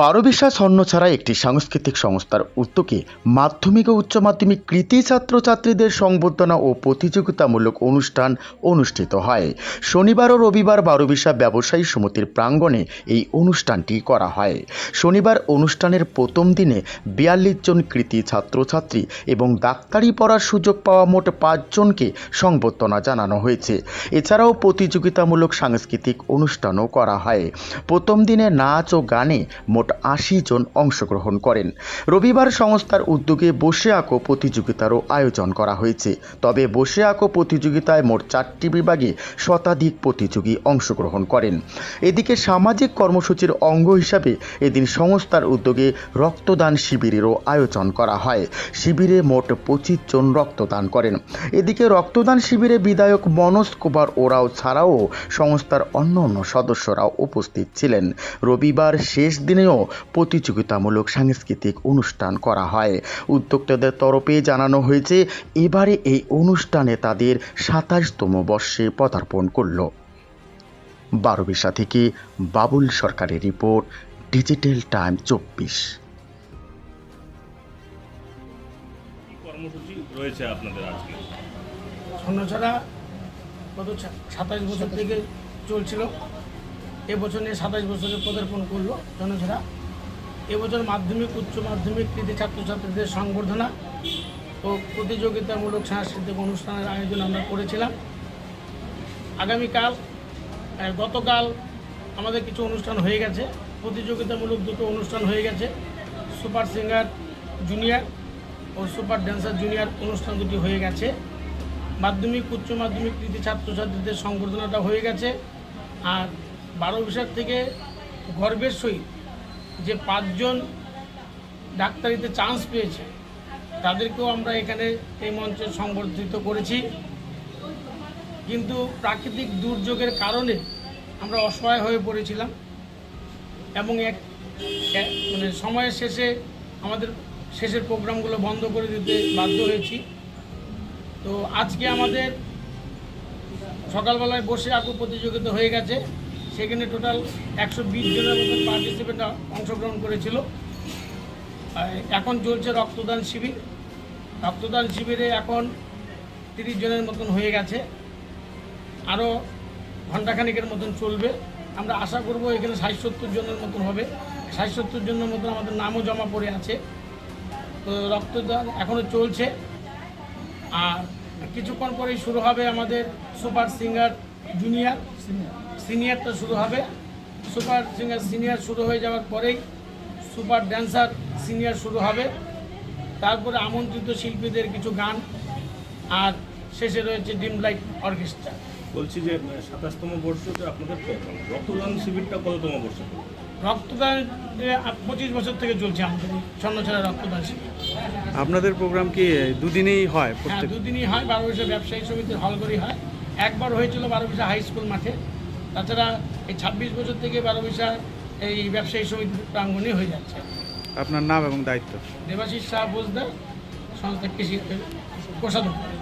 বারোবিশা স্বর্ণছাড়া একটি সাংস্কৃতিক সংস্থার উদ্যোগে মাধ্যমিক ও উচ্চ মাধ্যমিক কৃতি ছাত্রছাত্রীদের সংবর্ধনা ও প্রতিযোগিতামূলক অনুষ্ঠান অনুষ্ঠিত হয়। শনিবার ও রবিবার বারোবিশা ব্যবসায়ী সমিতির প্রাঙ্গণে এই অনুষ্ঠানটি করা হয়। শনিবার অনুষ্ঠানের প্রথম দিনে বিয়াল্লিশ জন কৃতি ছাত্রছাত্রী এবং ডাক্তারি পড়ার সুযোগ পাওয়া মোট পাঁচজনকে সংবর্ধনা জানানো হয়েছে। এছাড়াও প্রতিযোগিতামূলক সাংস্কৃতিক অনুষ্ঠানও করা হয়। প্রথম দিনে নাচ ও গানে মোট আশি জন অংশগ্রহণ করেন। রবিবার সংস্থার উদ্যোগে বসে আঁকো প্রতিযোগিতারও আয়োজন করা হয়েছে। তবে বসে আঁকো প্রতিযোগিতায় মোট চারটি বিভাগে শতাধিক প্রতিযোগী অংশগ্রহণ করেন। এদিকে সামাজিক কর্মসূচির অঙ্গ হিসাবে এদিন সংস্থার উদ্যোগে রক্তদান শিবিরেরও আয়োজন করা হয়। শিবিরে মোট পঁচিশ জন রক্তদান করেন। এদিকে রক্তদান শিবিরে বিধায়ক মনোজ কুমার ওরাও ছাড়াও সংস্থার অন্য অন্য সদস্যরাও উপস্থিত ছিলেন। রবিবার শেষ দিনেও প্রতিযোগিতামূলক সাংস্কৃতিক অনুষ্ঠান করা হয়। উদ্যোক্তাদের তরফে জানানো হয়েছে এবারে এই অনুষ্ঠানে তাদের সাতাশতম বর্ষে পদার্পণ করল। বারোবিশা থেকে বাবুল সরকারের রিপোর্ট ডিজিটাল টাইম চব্বিশ। কি কর্মসূচি রয়েছে আপনাদের আজকে? গত সাতাশ বছর থেকে চলছিল। এবছর নিয়ে সাতাশ বছরে পদার্পণ করল স্বর্ণছড়া এবছর মাধ্যমিক, উচ্চ মাধ্যমিক, কৃতি ছাত্রছাত্রীদের সংবর্ধনা ও প্রতিযোগিতামূলক সাংস্কৃতিক অনুষ্ঠানের আয়োজন আমরা করেছিলাম। আগামীকাল গতকাল আমাদের কিছু অনুষ্ঠান হয়ে গেছে। প্রতিযোগিতামূলক দুটো অনুষ্ঠান হয়ে গেছে। সুপার সিঙ্গার জুনিয়র ও সুপার ড্যান্সার জুনিয়র অনুষ্ঠান দুটি হয়ে গেছে। মাধ্যমিক, উচ্চ মাধ্যমিক, কৃতি ছাত্রছাত্রীদের সংবর্ধনাটা হয়ে গেছে। আর বারো বিশাখ থেকে গর্বের সহিত যে পাঁচজন ডাক্তারিতে চান্স পেয়েছে, তাদেরকেও আমরা এখানে এই মঞ্চে সংবর্ধিত করেছি। কিন্তু প্রাকৃতিক দুর্যোগের কারণে আমরা অসহায় হয়ে পড়েছিলাম এবং এক- মানে সময়ের শেষে আমাদের শেষের প্রোগ্রামগুলো বন্ধ করে দিতে বাধ্য হয়েছি। তো আজকে আমাদের সকালবেলায় বসে আঁকো প্রতিযোগিতা হয়ে গেছে। সেখানে টোটাল একশো বিশ জনের মতন পার্টিসিপেন্ট অংশগ্রহণ করেছিল। এখন চলছে রক্তদান শিবির। রক্তদান শিবিরে এখন তিরিশ জনের মতন হয়ে গেছে। আরও ঘন্টাখানিকের মতন চলবে। আমরা আশা করব এখানে ষাট জনের মতন হবে। ষাট সত্তর জনের মতন আমাদের নামও জমা পড়ে আছে। তো রক্তদান এখনও চলছে। আর কিছুক্ষণ পরেই শুরু হবে আমাদের সুপার সিঙ্গার জুনিয়র। সিনিয়রটা শুরু হবে। সুপার সিঙ্গার সিনিয়র শুরু হয়ে যাওয়ার পরেই সুপার ড্যান্সার সিনিয়র শুরু হবে। তারপরে আমন্ত্রিত শিল্পীদের কিছু গান আর শেষে রয়েছে ডিম লাইট অর্কেস্ট্রা। বলছি যে সাতাশতম বর্ষতে আপনাদের রক্তদান শিবিরটা কততম বর্ষ? রক্তদান পঁচিশ বছর থেকে চলছে আমাদের স্বর্ণছড়া রক্তদান শিবির। আপনাদের প্রোগ্রাম কি দুদিনেই হয় হ্যাঁ প্রত্যেক? দুদিনই হয়। বারো বছর ব্যবসায়ী সমিতির হলঘরই হয়। একবার হয়েছিল বারো বছর হাই স্কুল মাঠে। তাছাড়া এই ছাব্বিশ বছর থেকে বারো বিশাল এই ব্যবসায়ী সমিতি প্রাঙ্গণে হয়ে যাচ্ছে। আপনার নাম এবং দায়িত্ব? দেবাশিস শাহ বোসদার সংস্থা কৃষি কোষাধ্যক্ষ।